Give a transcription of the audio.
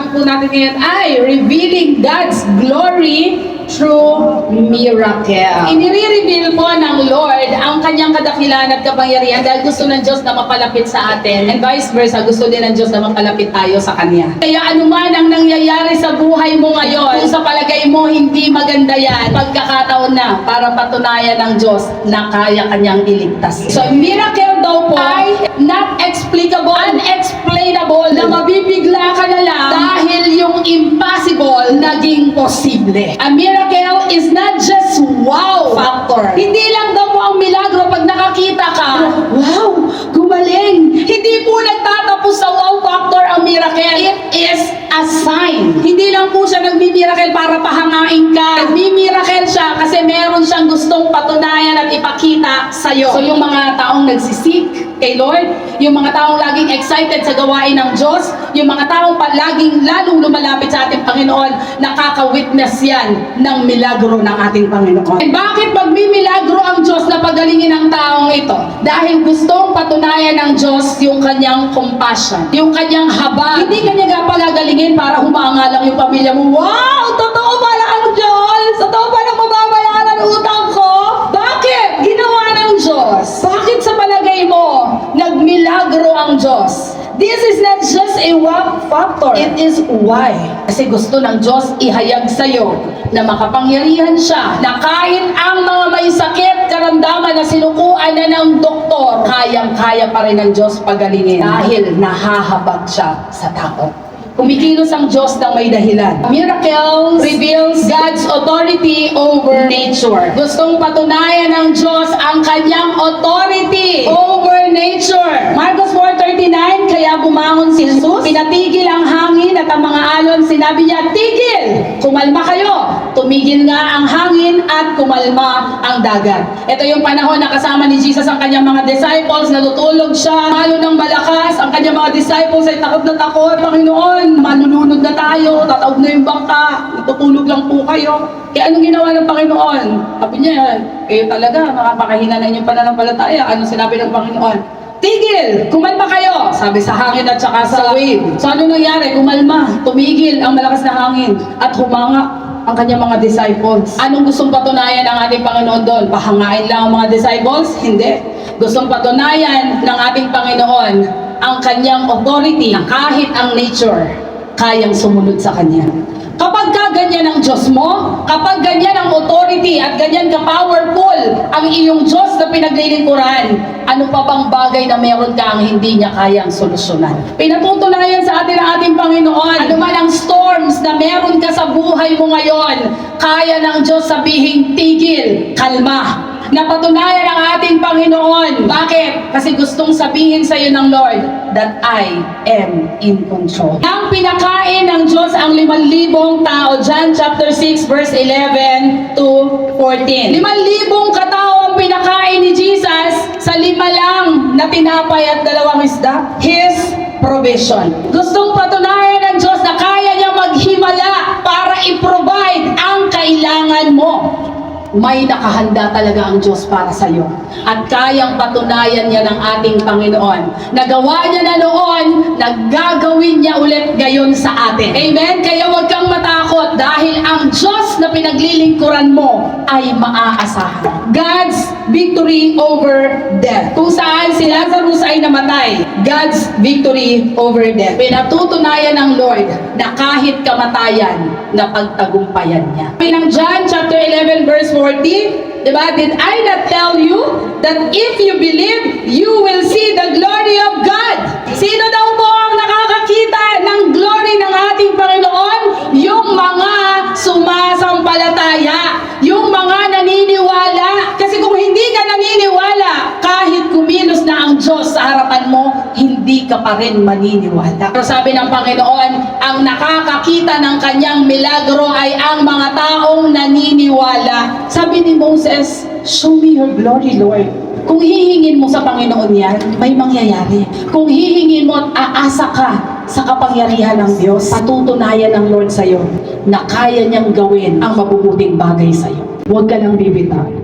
topic po natin ngayon ay revealing God's glory through miracle. Inire-reveal po ng Lord ang kanyang kadakilan at kapangyarihan dahil gusto ng Diyos na mapalapit sa atin and vice versa, gusto din ng Diyos na mapalapit tayo sa Kanya. Kaya anuman ang nangyayari sa buhay mo ngayon, kung sa palagay mo hindi maganda yan, pagkakataon na para patunayan ng Diyos na kaya kanyang iligtas. So, miracle daw po ay not explicable, unexplainable, impossible naging posible. A miracle is not just wow factor. Hindi lang daw po ang milagro pag nakakita ka, wow, gumaling. Hindi po nagtatapos sa wow factor ang miracle. It is a sign. Hindi lang po siya nagmi-miracle para pahangain ka. Nagmi-miracle siya kasi meron siyang patunayan at ipakita sa'yo. So yung mga taong nagsisik kay Lord, yung mga taong laging excited sa gawain ng Diyos, yung mga taong pa, laging lalong lumalapit sa ating Panginoon, nakaka-witness yan ng milagro ng ating Panginoon. And bakit magmimilagro ang Diyos na pagalingin ang taong ito? Dahil gustong patunayan ng Diyos yung kanyang compassion, yung kanyang haba. Hindi kanya nga pagagalingin para humanga lang yung pamilya mo. Wow! Diyos. Bakit sa palagay mo, nagmilagro ang Diyos? This is not just a wow factor. It is why. Kasi gusto ng Diyos ihayag sa'yo na makapangyarihan siya na kahit ang mga may sakit, karamdaman na sinukuan na ng doktor, kayang-kaya pa rin ng Diyos pagalingin dahil nahahabag siya sa takot. Kumikilos ang Diyos ng may dahilan. Miracles reveals God's authority over nature. Gustong patunayan ng Diyos ang kanyang authority over nature. Marcos 4.39, kaya bumangon si Jesus, pinatigil ang hangin at ang mga alon, sinabi niya, tigil! Kumalma kayo! Tumigil nga ang hangin at kumalma ang dagat. Ito yung panahon na kasama ni Jesus ang kanyang mga disciples, natutulog siya, halo ng malakas, ang kanyang mga disciples ay takot na takot, Panginoon, malulunod na tayo, tataog na yung bangka, natutulog lang po kayo. Kaya anong ginawa ng Panginoon? Sabi niya, kayo talaga, makapakahina na inyong pananampalataya. Ano sinabi ng Panginoon? Tigil! Kumalma kayo! Sabi sa hangin at saka sa wave. So ano nangyari? Kumalma. Tumigil ang malakas na hangin at humanga ang kanyang mga disciples. Anong gustong patunayan ng ating Panginoon doon? Pahangain lang ang mga disciples? Hindi. Gustong patunayan ng ating Panginoon ang kanyang authority na kahit ang nature kayang sumunod sa kanya. Kapag ka ganyan ang Diyos mo, kapag ganyan ang authority at ganyan ka-powerful ang iyong Diyos na pinaglilingkuran, ano pa bang bagay na meron ka ang hindi niya kayang solusyonan? Pinatutunayan sa atin ang ating Panginoon, ano man ang storms na meron ka sa buhay mo ngayon, kaya ng Diyos sabihin, tigil, kalma, Napatunayan ang ating Panginoon. Bakit? Kasi gustong sabihin sa iyo ng Lord that I am in control. Ang pinakain ng Diyos ang limang libong tao. John chapter 6 verse 11 to 14. Limang libong katao ang pinakain ni Jesus sa lima lang na tinapay at dalawang isda. His provision. Gustong patunayan ng Diyos na kaya niya maghimala para i-provide ang kailangan mo may nakahanda talaga ang Diyos para sa iyo. At kayang patunayan niya ng ating Panginoon. Nagawa niya na noon, naggagawin niya ulit ngayon sa atin. Amen? Kaya huwag kang matakot dahil ang Diyos na pinaglilingkuran mo ay maaasahan. God's victory over death. Kung saan si Lazarus ay namatay, God's victory over death. Pinatutunayan ng Lord na kahit kamatayan, napagtagumpayan niya. Pinang John chapter 11 verse 14, di ba? Did I not tell you that if you believe, you will see the glory of God? Sino daw po ang nakakakita ng glory ng ating Panginoon? Yung mga sumasampalataya, yung mga naniniwala. Kasi kung hindi ka naniniwala, kahit kumilos na ang Diyos sa harapan mo, hindi ka pa rin maniniwala. Pero sabi ng Panginoon, ang nakakakita ng kanyang milagro ay ang mga taong naniniwala. Sabi ni Moses, Show me your glory, Lord. Kung hihingin mo sa Panginoon yan, may mangyayari. Kung hihingin mo at aasa ka sa kapangyarihan ng Diyos, patutunayan ng Lord sa iyo na kaya niyang gawin ang mabubuting bagay sa iyo. Huwag ka nang bibitaw.